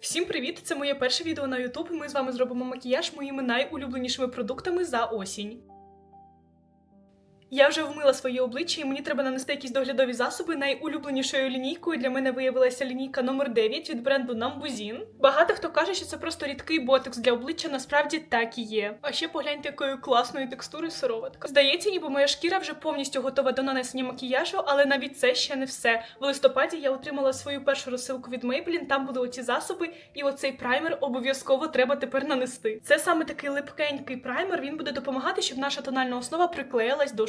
Всім привіт! Це моє перше відео на YouTube. Ми з вами зробимо макіяж моїми найулюбленішими продуктами за осінь. Я вже вмила своє обличчя, і мені треба нанести якісь доглядові засоби. Найулюбленішою лінійкою для мене виявилася лінійка номер 9 від бренду Nambusin. Багато хто каже, що це просто рідкий ботекс для обличчя. Насправді так і є. А ще погляньте, якої класної текстури сироватка. Здається, ніби моя шкіра вже повністю готова до нанесення макіяжу, але навіть це ще не все. В листопаді я отримала свою першу розсилку від Maybelline, Там були оці засоби, і оцей праймер обов'язково треба тепер нанести. Це саме такий липкенький праймер. Він буде допомагати, щоб наша тональна основа приклеїлась до.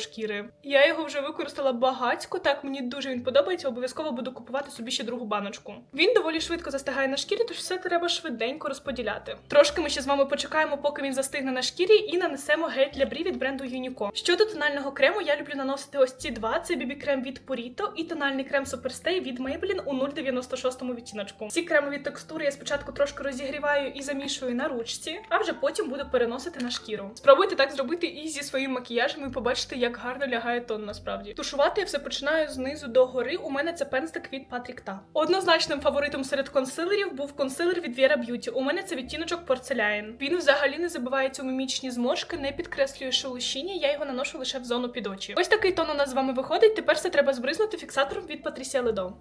Я його вже використала багатько. Так мені дуже він подобається. Обов'язково буду купувати собі ще другу баночку. Він доволі швидко застигає на шкірі, тож все треба швиденько розподіляти. Трошки ми ще з вами почекаємо, поки він застигне на шкірі, і нанесемо гель для брів від бренду Unico. Щодо тонального крему, я люблю наносити ось ці два: це BB крем від Purito і тональний крем Superstay від Maybelline у 096 відтіночку. Ці кремові текстури я спочатку трошки розігріваю і замішую на ручці, а вже потім буду переносити на шкіру. Спробуйте так зробити і зі своїм макіяжем, і побачите, як гарно лягає тон насправді. Тушувати я все починаю знизу до гори. У мене це пензлик від Patrick Та. Однозначним фаворитом серед консилерів був консилер від Vera Beauty. У мене це відтіночок порцеляїн. Він взагалі не забивається у мімічні зморшки, не підкреслює шелушіння, я його наношу лише в зону під очі. Ось такий тон у нас з вами виходить. Тепер все треба збризнути фіксатором від Patricia Ledo.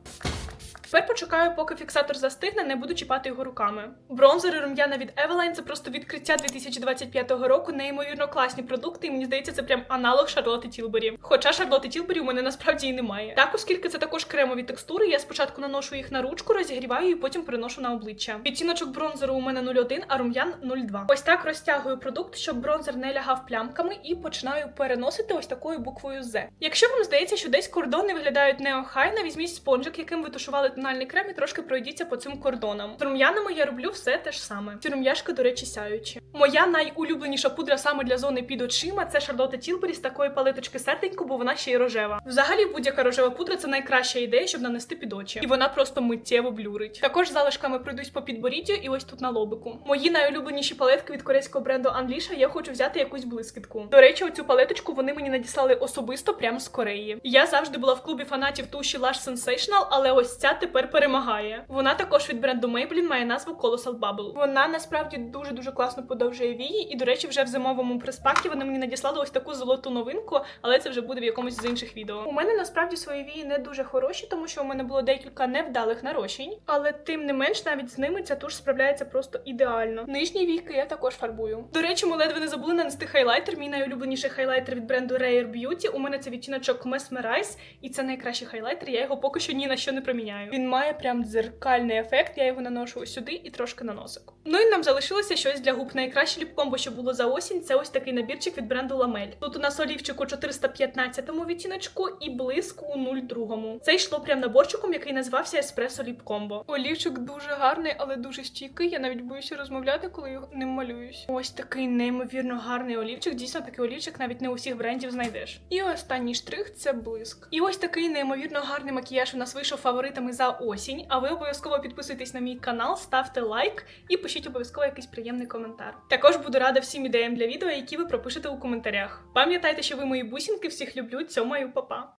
Тепер почекаю, поки фіксатор застигне, не буду чіпати його руками. Бронзер і рум'яна від Eveline – це просто відкриття 2025 року. Неймовірно класні продукти, і мені здається, це прям аналог Шарлотти Тілбері. Хоча Шарлотти Тілбері у мене насправді і немає. Так, оскільки це також кремові текстури, я спочатку наношу їх на ручку, розігріваю і потім переношу на обличчя. Відтіночок бронзеру у мене 0,1, а рум'ян 0,2. Ось так розтягую продукт, щоб бронзер не лягав плямками, і починаю переносити ось такою буквою Z. Якщо вам здається, що десь кордони виглядають неохайно, візьміть спонжик, яким ви тушували тональний крем, і трошки пройдіться по цим кордонам. З рум'янами я роблю все те ж саме. Ці рум'яшки, до речі, сяючі. Моя найулюбленіша пудра саме для зони під очима це Шарлотта Тілбері з такої палиточки серденько, бо вона ще й рожева. Взагалі, будь-яка рожева пудра це найкраща ідея, щоб нанести під очі. І вона просто миттєво блюрить. Також залишками пройдусь по підборіддю і ось тут на лобику. Мої найулюбленіші палетки від корейського бренду Unleasha, я хочу взяти якусь блискітку. До речі, оцю палеточку вони мені надіслали особисто прямо з Кореї. Я завжди була в клубі фанатів туші Lush Sensational, але ось ця тепер перемагає. Вона також від бренду Maybelline має назву Colossal Bubble. Вона насправді дуже дуже класно подовжує вії, і до речі, вже в зимовому приспакі вони мені надіслали ось таку золоту новинку, але це вже буде в якомусь з інших відео. У мене насправді свої вії не дуже хороші, тому що у мене було декілька невдалих нарощень, але тим не менш, навіть з ними ця туш справляється просто ідеально. Нижні війки я також фарбую. До речі, ми ледве не забули нанести хайлайтер. Мій найулюбленіший хайлайтер від бренду Rare Beauty. У мене це відтіночок Mesmerize, і це найкращий хайлайтер. Я його поки що ні на що не проміняю. Він має прям дзеркальний ефект. Я його наношу сюди і трошки на носик. Ну і нам залишилося щось для губ. Найкраще ліпкомбо, що було за осінь. Це ось такий набірчик від бренду Lamel. Тут у нас олівчик у 415 відтіночку і блиск у 02. Це йшло прям наборчиком, який називався Lip Combo. Олівчик дуже гарний, але дуже стійкий. Я навіть боюся розмовляти, коли його ним малююсь. Ось такий неймовірно гарний олівчик. Дійсно, такий олівчик навіть не у всіх брендів знайдеш. І останній штрих це блиск. І ось такий неймовірно гарний макіяж у нас вийшов фаворитами за осінь. А ви обов'язково підписуйтесь на мій канал, ставте лайк і пишіть обов'язково якийсь приємний коментар. Також буду рада всім ідеям для відео, які ви пропишете у коментарях. Пам'ятайте, що ви мої бусінки, всіх люблю, цьомаю, папа.